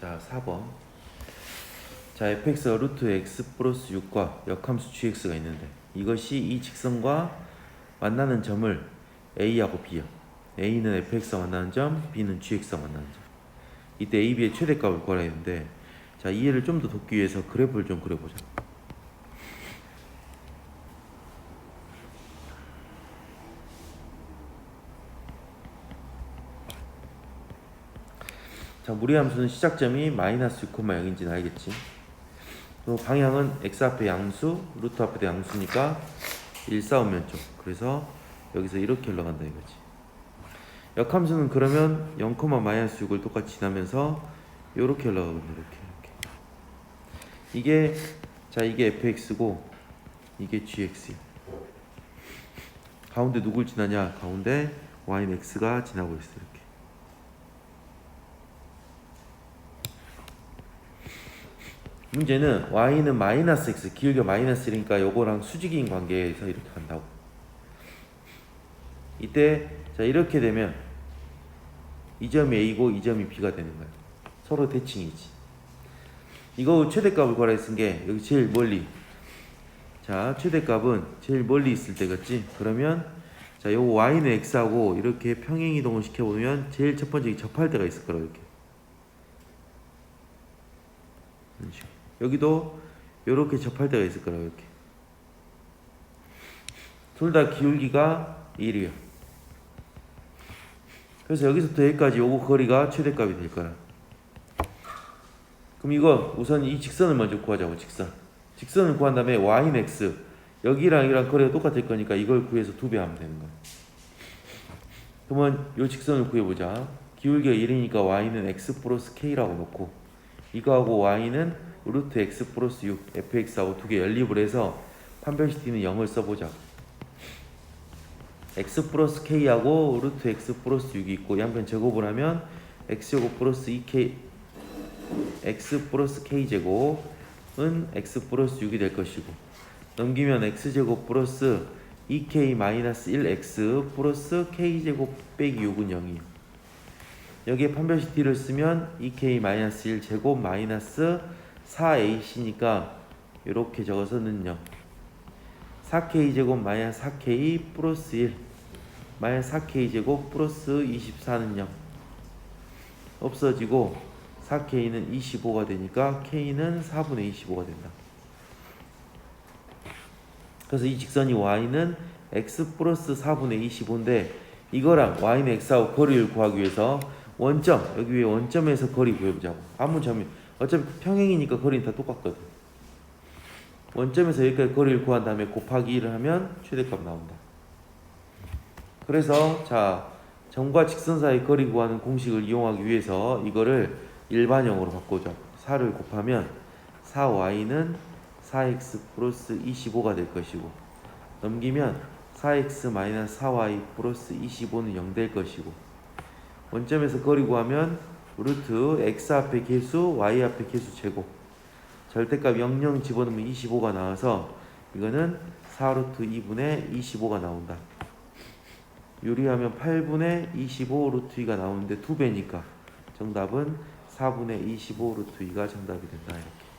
자, 4번. 자, fx와 루트 x 플러스 6과 역함수 gx가 있는데 이것이 이 직선과 만나는 점을 a하고 b요. a는 fx와 만나는 점, b는 gx와 만나는 점. 이때 a, b의 최대값을 구하라 했는데 자, 이해를 좀 더 돕기 위해서 그래프를 좀 그려보자. 자, 무리함수는 시작점이 마이너스 6,0인지는 알겠지? 또 방향은 x 앞에 양수, 루트 앞에도 양수니까 일사원면적. 그래서 여기서 이렇게 흘러간다 이거지. 역함수는 그러면 0, 마이너스 6을 똑같이 지나면서 이렇게 흘러가거든요. 이렇게 이렇게. 이게 자 이게 fx고 이게 gx야. 가운데 누굴 지나냐? 가운데 y는 x가 지나고 있어 이렇게. 문제는 y는 마이너스 x 기울기 마이너스 1이니까 요거랑 수직인 관계에서 이렇게 간다고. 이때 자 이렇게 되면 이 점이 a고 이 점이 b가 되는 거야. 서로 대칭이지. 이거 최대값을 구하라 쓴게 여기 제일 멀리. 자 최대값은 제일 멀리 있을 때겠지? 그러면 자 요거 y는 x하고 이렇게 평행 이동을 시켜보면 제일 첫 번째 접할 때가 있을 거라 이렇게 이런 식으로. 여기도 이렇게 접할 때가 있을 거라고 이렇게. 둘 다 기울기가 1이에요. 그래서 여기서부터 여기까지 요거 거리가 최대값이 될 거야 그럼 이거 우선 이 직선을 먼저 구하자고 직선. 직선을 구한 다음에 y는 x. 여기랑 이랑 거리가 똑같을 거니까 이걸 구해서 두 배 하면 되는 거야. 그러면 요 직선을 구해보자. 기울기가 1이니까 y는 x 플러스 k라고 놓고 이거하고 y는 루트 x 플러스 6 fx하고 두 개 연립을 해서 판별식 t는 0을 써보자. X 플러스 k하고 루트 x 플러스 6이 있고 양변 제곱을 하면 x제곱 플러스 2k x 플러스 k제곱은 x 플러스 6이 될 것이고 넘기면 x제곱 플러스 2k 마이너스 1x 플러스 k제곱 빼기 6은 0이에요. 여기에 판별식 t를 쓰면 2k 마이너스 1 제곱 마이너스 4ac니까 이렇게 적어서는 0 4k 제곱 마이너스 4k 플러스 1 마이너스 4k 제곱 플러스 24는 0 없어지고 4k는 25가 되니까 k는 4분의 25가 된다. 그래서 이 직선이 y는 x 플러스 4분의 25인데 이거랑 y는 x하고 거리를 구하기 위해서 원점 여기 위에 원점에서 거리 구해보자고. 아무 점이 어차피 평행이니까 거리는 다 똑같거든. 원점에서 여기까지 거리를 구한 다음에 곱하기 1을 하면 최대값 나온다. 그래서 자 점과 직선 사이 거리 구하는 공식을 이용하기 위해서 이거를 일반형으로 바꾸자 4를 곱하면 4y는 4x 플러스 25가 될 것이고 넘기면 4x 마이너스 4y 플러스 25는 0 될 것이고 원점에서 거리 구하면 루트 x 앞에 개수 y 앞에 개수 제곱 절대값 00 집어넣으면 25가 나와서 이거는 4루트 2분의 25가 나온다 유리하면 8분의 25 루트 2가 나오는데 2배니까 정답은 4분의 25 루트 2가 정답이 된다 이렇게.